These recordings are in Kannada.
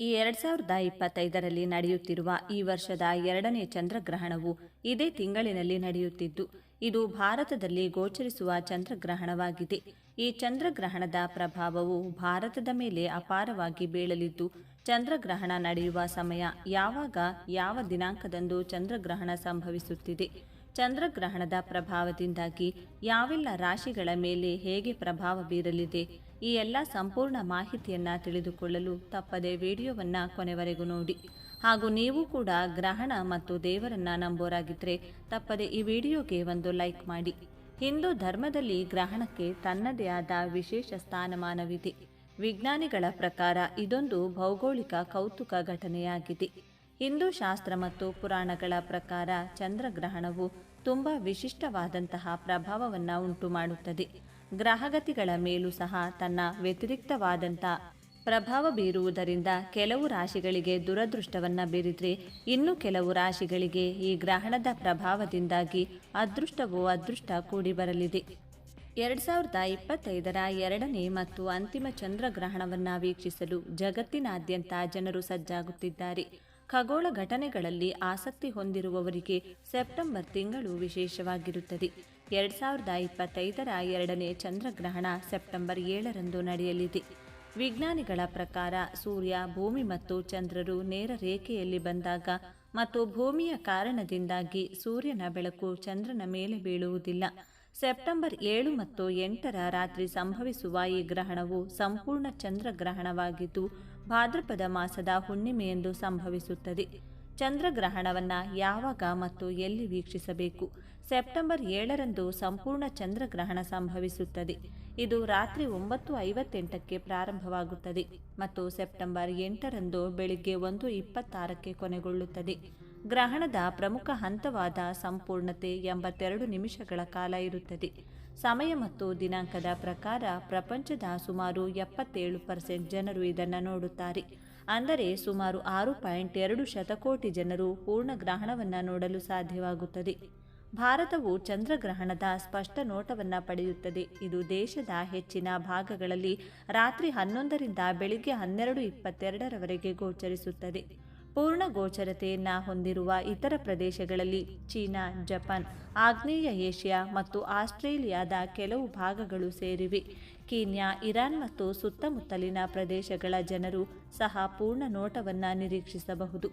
ಈ ಎರಡ್ ಸಾವಿರದ ಇಪ್ಪತ್ತೈದರಲ್ಲಿ ನಡೆಯುತ್ತಿರುವ ಈ ವರ್ಷದ ಎರಡನೇ ಚಂದ್ರಗ್ರಹಣವು ಇದೇ ತಿಂಗಳಿನಲ್ಲಿ ನಡೆಯುತ್ತಿದ್ದು, ಇದು ಭಾರತದಲ್ಲಿ ಗೋಚರಿಸುವ ಚಂದ್ರಗ್ರಹಣವಾಗಿದೆ. ಈ ಚಂದ್ರಗ್ರಹಣದ ಪ್ರಭಾವವು ಭಾರತದ ಮೇಲೆ ಅಪಾರವಾಗಿ ಬೀಳಲಿದ್ದು, ಚಂದ್ರಗ್ರಹಣ ನಡೆಯುವ ಸಮಯ ಯಾವಾಗ, ಯಾವ ದಿನಾಂಕದಂದು ಚಂದ್ರಗ್ರಹಣ ಸಂಭವಿಸುತ್ತಿದೆ, ಚಂದ್ರಗ್ರಹಣದ ಪ್ರಭಾವದಿಂದಾಗಿ ಯಾವೆಲ್ಲ ರಾಶಿಗಳ ಮೇಲೆ ಹೇಗೆ ಪ್ರಭಾವ ಬೀರಲಿದೆ ಈ ಎಲ್ಲ ಸಂಪೂರ್ಣ ಮಾಹಿತಿಯನ್ನು ತಿಳಿದುಕೊಳ್ಳಲು ತಪ್ಪದೆ ವಿಡಿಯೋವನ್ನು ಕೊನೆವರೆಗೂ ನೋಡಿ. ಹಾಗೂ ನೀವು ಕೂಡ ಗ್ರಹಣ ಮತ್ತು ದೇವರನ್ನ ನಂಬೋರಾಗಿದ್ದರೆ ತಪ್ಪದೆ ಈ ವಿಡಿಯೋಗೆ ಒಂದು ಲೈಕ್ ಮಾಡಿ. ಹಿಂದೂ ಧರ್ಮದಲ್ಲಿ ಗ್ರಹಣಕ್ಕೆ ತನ್ನದೇ ಆದ ವಿಶೇಷ ಸ್ಥಾನಮಾನವಿದೆ. ವಿಜ್ಞಾನಿಗಳ ಪ್ರಕಾರ ಇದೊಂದು ಭೌಗೋಳಿಕ ಕೌತುಕ ಘಟನೆಯಾಗಿದೆ. ಹಿಂದೂ ಶಾಸ್ತ್ರ ಮತ್ತು ಪುರಾಣಗಳ ಪ್ರಕಾರ ಚಂದ್ರಗ್ರಹಣವು ತುಂಬ ವಿಶಿಷ್ಟವಾದಂತಹ ಪ್ರಭಾವವನ್ನು ಉಂಟು ಮಾಡುತ್ತದೆ ಗ್ರಹಗತಿಗಳ ಮೇಲೂ ಸಹ ತನ್ನ ವ್ಯತಿರಿಕ್ತವಾದಂಥ ಪ್ರಭಾವ ಬೀರುವುದರಿಂದ ಕೆಲವು ರಾಶಿಗಳಿಗೆ ದುರದೃಷ್ಟವನ್ನು ಬೀರಿದ್ರೆ ಇನ್ನು ಕೆಲವು ರಾಶಿಗಳಿಗೆ ಈ ಗ್ರಹಣದ ಪ್ರಭಾವದಿಂದಾಗಿ ಅದೃಷ್ಟವೋ ಅದೃಷ್ಟ ಕೂಡಿ ಬರಲಿದೆ. ಎರಡ್ ಸಾವಿರದ ಇಪ್ಪತ್ತೈದರ ಎರಡನೇ ಮತ್ತು ಅಂತಿಮ ಚಂದ್ರಗ್ರಹಣವನ್ನು ವೀಕ್ಷಿಸಲು ಜಗತ್ತಿನಾದ್ಯಂತ ಜನರು ಸಜ್ಜಾಗುತ್ತಿದ್ದಾರೆ. ಖಗೋಳ ಘಟನೆಗಳಲ್ಲಿ ಆಸಕ್ತಿ ಹೊಂದಿರುವವರಿಗೆ ಸೆಪ್ಟೆಂಬರ್ ತಿಂಗಳು ವಿಶೇಷವಾಗಿರುತ್ತದೆ. ಎರಡ್ ಸಾವಿರದ ಇಪ್ಪತ್ತೈದರ ಎರಡನೇ ಚಂದ್ರಗ್ರಹಣ ಸೆಪ್ಟೆಂಬರ್ ಏಳರಂದು ನಡೆಯಲಿದೆ. ವಿಜ್ಞಾನಿಗಳ ಪ್ರಕಾರ ಸೂರ್ಯ, ಭೂಮಿ ಮತ್ತು ಚಂದ್ರರು ನೇರ ರೇಖೆಯಲ್ಲಿ ಬಂದಾಗ ಮತ್ತು ಭೂಮಿಯ ಕಾರಣದಿಂದಾಗಿ ಸೂರ್ಯನ ಬೆಳಕು ಚಂದ್ರನ ಮೇಲೆ ಬೀಳುವುದಿಲ್ಲ. ಸೆಪ್ಟೆಂಬರ್ ಏಳು ಮತ್ತು ಎಂಟರ ರಾತ್ರಿ ಸಂಭವಿಸುವ ಈ ಗ್ರಹಣವು ಸಂಪೂರ್ಣ ಚಂದ್ರಗ್ರಹಣವಾಗಿದ್ದು ಭಾದ್ರಪದ ಮಾಸದ ಹುಣ್ಣಿಮೆಯೆಂದು ಸಂಭವಿಸುತ್ತದೆ. ಚಂದ್ರಗ್ರಹಣವನ್ನು ಯಾವಾಗ ಮತ್ತು ಎಲ್ಲಿ ವೀಕ್ಷಿಸಬೇಕು? ಸೆಪ್ಟೆಂಬರ್ ಏಳರಂದು ಸಂಪೂರ್ಣ ಚಂದ್ರಗ್ರಹಣ ಸಂಭವಿಸುತ್ತದೆ. ಇದು ರಾತ್ರಿ ಒಂಬತ್ತು ಐವತ್ತೆಂಟಕ್ಕೆ ಪ್ರಾರಂಭವಾಗುತ್ತದೆ ಮತ್ತು ಸೆಪ್ಟೆಂಬರ್ ಎಂಟರಂದು ಬೆಳಿಗ್ಗೆ ಒಂದು ಇಪ್ಪತ್ತಾರಕ್ಕೆ ಕೊನೆಗೊಳ್ಳುತ್ತದೆ. ಗ್ರಹಣದ ಪ್ರಮುಖ ಹಂತವಾದ ಸಂಪೂರ್ಣತೆ ಎಂಬತ್ತೆರಡು ನಿಮಿಷಗಳ ಕಾಲ ಇರುತ್ತದೆ. ಸಮಯ ಮತ್ತು ದಿನಾಂಕದ ಪ್ರಕಾರ ಪ್ರಪಂಚದ ಸುಮಾರು ಎಪ್ಪತ್ತೇಳು ಪರ್ಸೆಂಟ್ ಜನರು ಇದನ್ನು ನೋಡುತ್ತಾರೆ. ಅಂದರೆ ಸುಮಾರು ಆರು ಪಾಯಿಂಟ್ ಎರಡು ಶತಕೋಟಿ ಜನರು ಪೂರ್ಣ ಗ್ರಹಣವನ್ನು ನೋಡಲು ಸಾಧ್ಯವಾಗುತ್ತದೆ. ಭಾರತವು ಚಂದ್ರಗ್ರಹಣದ ಸ್ಪಷ್ಟ ನೋಟವನ್ನು ಪಡೆಯುತ್ತದೆ. ಇದು ದೇಶದ ಹೆಚ್ಚಿನ ಭಾಗಗಳಲ್ಲಿ ರಾತ್ರಿ ಹನ್ನೊಂದರಿಂದ ಬೆಳಿಗ್ಗೆ ಹನ್ನೆರಡು ಇಪ್ಪತ್ತೆರಡರವರೆಗೆ ಗೋಚರಿಸುತ್ತದೆ. ಪೂರ್ಣ ಗೋಚರತೆಯನ್ನ ಹೊಂದಿರುವ ಇತರ ಪ್ರದೇಶಗಳಲ್ಲಿ ಚೀನಾ, ಜಪಾನ್, ಆಗ್ನೇಯ ಏಷ್ಯಾ ಮತ್ತು ಆಸ್ಟ್ರೇಲಿಯಾದ ಕೆಲವು ಭಾಗಗಳು ಸೇರಿವೆ. ಕೀನ್ಯಾ, ಇರಾನ್ ಮತ್ತು ಸುತ್ತಮುತ್ತಲಿನ ಪ್ರದೇಶಗಳ ಜನರು ಸಹ ಪೂರ್ಣ ನೋಟವನ್ನು ನಿರೀಕ್ಷಿಸಬಹುದು.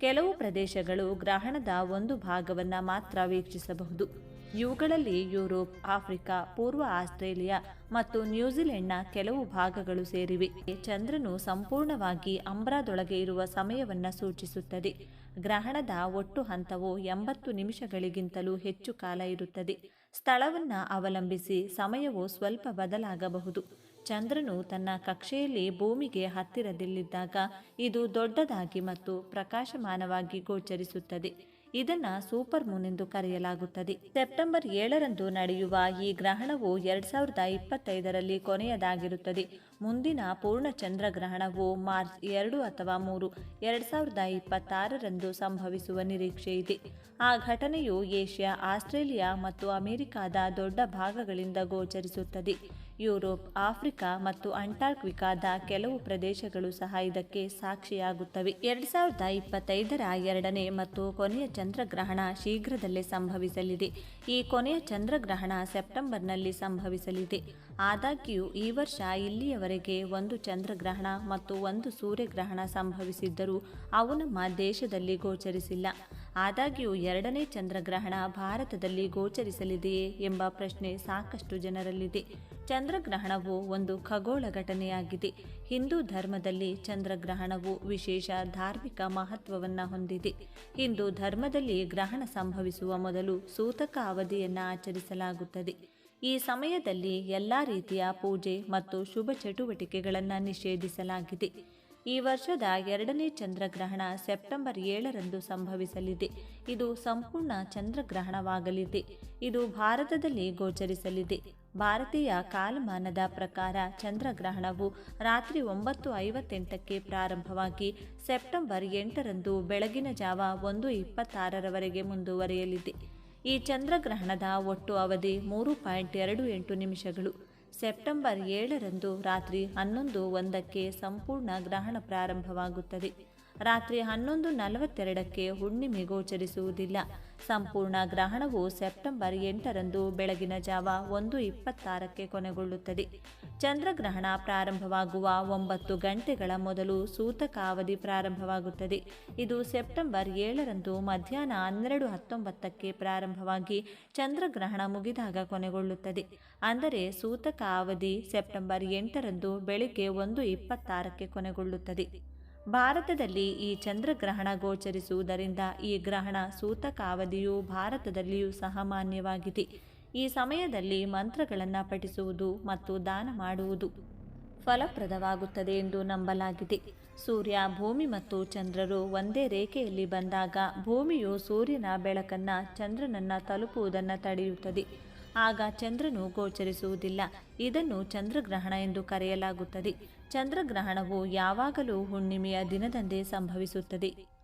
ಕೆಲವು ಪ್ರದೇಶಗಳು ಗ್ರಹಣದ ಒಂದು ಭಾಗವನ್ನು ಮಾತ್ರ ವೀಕ್ಷಿಸಬಹುದು. ಇವುಗಳಲ್ಲಿ ಯುರೋಪ್, ಆಫ್ರಿಕಾ, ಪೂರ್ವ ಆಸ್ಟ್ರೇಲಿಯಾ ಮತ್ತು ನ್ಯೂಜಿಲೆಂಡ್ನ ಕೆಲವು ಭಾಗಗಳು ಸೇರಿವೆ. ಚಂದ್ರನು ಸಂಪೂರ್ಣವಾಗಿ ಅಂಬ್ರಾದೊಳಗೆ ಇರುವ ಸಮಯವನ್ನು ಸೂಚಿಸುತ್ತದೆ. ಗ್ರಹಣದ ಒಟ್ಟು ಹಂತವು ಎಂಬತ್ತು ನಿಮಿಷಗಳಿಗಿಂತಲೂ ಹೆಚ್ಚು ಕಾಲ ಇರುತ್ತದೆ. ಸ್ಥಳವನ್ನು ಅವಲಂಬಿಸಿ ಸಮಯವು ಸ್ವಲ್ಪ ಬದಲಾಗಬಹುದು. ಚಂದ್ರನು ತನ್ನ ಕಕ್ಷೆಯಲ್ಲಿ ಭೂಮಿಗೆ ಹತ್ತಿರದಲ್ಲಿದ್ದಾಗ ಇದು ದೊಡ್ಡದಾಗಿ ಮತ್ತು ಪ್ರಕಾಶಮಾನವಾಗಿ ಗೋಚರಿಸುತ್ತದೆ. ಇದನ್ನ ಸೂಪರ್ ಮೂನ್ ಎಂದು ಕರೆಯಲಾಗುತ್ತದೆ. ಸೆಪ್ಟೆಂಬರ್ ಏಳರಂದು ನಡೆಯುವ ಈ ಗ್ರಹಣವು ಎರಡ್ ಸಾವಿರದ ಇಪ್ಪತ್ತೈದರಲ್ಲಿ ಕೊನೆಯದಾಗಿರುತ್ತದೆ. ಮುಂದಿನ ಪೂರ್ಣ ಚಂದ್ರಗ್ರಹಣವು ಮಾರ್ಚ್ ಎರಡು ಅಥವಾ ಮೂರು, ಎರಡ್ ಸಾವಿರದ ಇಪ್ಪತ್ತಾರರಂದು ಸಂಭವಿಸುವ ನಿರೀಕ್ಷೆ ಇದೆ. ಆ ಘಟನೆಯು ಏಷ್ಯಾ, ಆಸ್ಟ್ರೇಲಿಯಾ ಮತ್ತು ಅಮೆರಿಕಾದ ದೊಡ್ಡ ಭಾಗಗಳಿಂದ ಗೋಚರಿಸುತ್ತದೆ. ಯುರೋಪ್, ಆಫ್ರಿಕಾ ಮತ್ತು ಅಂಟಾರ್ಕ್ಟಿಕಾದ ಕೆಲವು ಪ್ರದೇಶಗಳು ಸಹ ಇದಕ್ಕೆ ಸಾಕ್ಷಿಯಾಗುತ್ತವೆ. ಎರಡ್ ಸಾವಿರದ ಇಪ್ಪತ್ತೈದರ ಎರಡನೇ ಮತ್ತು ಕೊನೆಯ ಚಂದ್ರಗ್ರಹಣ ಶೀಘ್ರದಲ್ಲೇ ಸಂಭವಿಸಲಿದೆ. ಈ ಕೊನೆಯ ಚಂದ್ರಗ್ರಹಣ ಸೆಪ್ಟೆಂಬರ್ನಲ್ಲಿ ಸಂಭವಿಸಲಿದೆ. ಆದಾಗ್ಯೂ, ಈ ವರ್ಷ ಇಲ್ಲಿಯವರೆಗೆ ಒಂದು ಚಂದ್ರಗ್ರಹಣ ಮತ್ತು ಒಂದು ಸೂರ್ಯಗ್ರಹಣ ಸಂಭವಿಸಿದ್ದರೂ ಅವು ನಮ್ಮ ದೇಶದಲ್ಲಿ ಗೋಚರಿಸಿಲ್ಲ. ಆದಾಗ್ಯೂ ಎರಡನೇ ಚಂದ್ರಗ್ರಹಣ ಭಾರತದಲ್ಲಿ ಗೋಚರಿಸಲಿದೆಯೇ ಎಂಬ ಪ್ರಶ್ನೆ ಸಾಕಷ್ಟು ಜನರಲ್ಲಿದೆ. ಚಂದ್ರಗ್ರಹಣವು ಒಂದು ಖಗೋಳ ಘಟನೆಯಾಗಿದೆ. ಹಿಂದೂ ಧರ್ಮದಲ್ಲಿ ಚಂದ್ರಗ್ರಹಣವು ವಿಶೇಷ ಧಾರ್ಮಿಕ ಮಹತ್ವವನ್ನು ಹೊಂದಿದೆ. ಹಿಂದೂ ಧರ್ಮದಲ್ಲಿ ಗ್ರಹಣ ಸಂಭವಿಸುವ ಮೊದಲು ಸೂತಕ ಅವಧಿಯನ್ನು ಆಚರಿಸಲಾಗುತ್ತದೆ. ಈ ಸಮಯದಲ್ಲಿ ಎಲ್ಲ ರೀತಿಯ ಪೂಜೆ ಮತ್ತು ಶುಭ ಚಟುವಟಿಕೆಗಳನ್ನು ನಿಷೇಧಿಸಲಾಗಿದೆ. ಈ ವರ್ಷದ ಎರಡನೇ ಚಂದ್ರಗ್ರಹಣ ಸೆಪ್ಟೆಂಬರ್ ಏಳರಂದು ಸಂಭವಿಸಲಿದೆ. ಇದು ಸಂಪೂರ್ಣ ಚಂದ್ರಗ್ರಹಣವಾಗಲಿದೆ. ಇದು ಭಾರತದಲ್ಲಿ ಗೋಚರಿಸಲಿದೆ. ಭಾರತೀಯ ಕಾಲಮಾನದ ಪ್ರಕಾರ ಚಂದ್ರಗ್ರಹಣವು ರಾತ್ರಿ ಒಂಬತ್ತು ಐವತ್ತೆಂಟಕ್ಕೆ ಪ್ರಾರಂಭವಾಗಿ ಸೆಪ್ಟೆಂಬರ್ ಎಂಟರಂದು ಬೆಳಗಿನ ಜಾವ ಒಂದು ಇಪ್ಪತ್ತಾರರವರೆಗೆ ಮುಂದುವರಿಯಲಿದೆ. ಈ ಚಂದ್ರಗ್ರಹಣದ ಒಟ್ಟು ಅವಧಿ ಮೂರು ಪಾಯಿಂಟ್ ಎರಡು ಎಂಟು ನಿಮಿಷಗಳು. ಸೆಪ್ಟೆಂಬರ್ ಏಳರಂದು ರಾತ್ರಿ ಹನ್ನೊಂದು ಒಂದಕ್ಕೆ ಸಂಪೂರ್ಣ ಗ್ರಹಣ ಪ್ರಾರಂಭವಾಗುತ್ತದೆ. ರಾತ್ರಿ ಹನ್ನೊಂದು ನಲವತ್ತೆರಡಕ್ಕೆ ಹುಣ್ಣಿಮೆ ಗೋಚರಿಸುವುದಿಲ್ಲ. ಸಂಪೂರ್ಣ ಗ್ರಹಣವು ಸೆಪ್ಟೆಂಬರ್ ಎಂಟರಂದು ಬೆಳಗಿನ ಜಾವ ಒಂದು ಇಪ್ಪತ್ತಾರಕ್ಕೆ ಕೊನೆಗೊಳ್ಳುತ್ತದೆ. ಚಂದ್ರಗ್ರಹಣ ಪ್ರಾರಂಭವಾಗುವ ಒಂಬತ್ತು ಗಂಟೆಗಳ ಮೊದಲು ಸೂತಕ ಅವಧಿ ಪ್ರಾರಂಭವಾಗುತ್ತದೆ. ಇದು ಸೆಪ್ಟೆಂಬರ್ ಏಳರಂದು ಮಧ್ಯಾಹ್ನ ಹನ್ನೆರಡು ಹತ್ತೊಂಬತ್ತಕ್ಕೆ ಪ್ರಾರಂಭವಾಗಿ ಚಂದ್ರಗ್ರಹಣ ಮುಗಿದಾಗ ಕೊನೆಗೊಳ್ಳುತ್ತದೆ. ಅಂದರೆ ಸೂತಕ ಅವಧಿ ಸೆಪ್ಟೆಂಬರ್ ಎಂಟರಂದು ಬೆಳಿಗ್ಗೆ ಒಂದು ಇಪ್ಪತ್ತಾರಕ್ಕೆ ಕೊನೆಗೊಳ್ಳುತ್ತದೆ. ಭಾರತದಲ್ಲಿ ಈ ಚಂದ್ರಗ್ರಹಣ ಗೋಚರಿಸುವುದರಿಂದ ಈ ಗ್ರಹಣ ಸೂತಕ ಅವಧಿಯು ಭಾರತದಲ್ಲಿಯೂ ಸಹಮಾನ್ಯವಾಗಿದೆ. ಈ ಸಮಯದಲ್ಲಿ ಮಂತ್ರಗಳನ್ನು ಪಠಿಸುವುದು ಮತ್ತು ದಾನ ಮಾಡುವುದು ಫಲಪ್ರದವಾಗುತ್ತದೆ ಎಂದು ನಂಬಲಾಗಿದೆ. ಸೂರ್ಯ, ಭೂಮಿ ಮತ್ತು ಚಂದ್ರರು ಒಂದೇ ರೇಖೆಯಲ್ಲಿ ಬಂದಾಗ ಭೂಮಿಯು ಸೂರ್ಯನ ಬೆಳಕನ್ನು ಚಂದ್ರನನ್ನು ತಲುಪುವುದನ್ನು ತಡೆಯುತ್ತದೆ. ಆಗ ಚಂದ್ರನು ಗೋಚರಿಸುವುದಿಲ್ಲ. ಇದನ್ನು ಚಂದ್ರಗ್ರಹಣ ಎಂದು ಕರೆಯಲಾಗುತ್ತದೆ. ಚಂದ್ರಗ್ರಹಣವು ಯಾವಾಗಲೂ ಹುಣ್ಣಿಮೆಯ ದಿನದಂದೇ ಸಂಭವಿಸುತ್ತದೆ.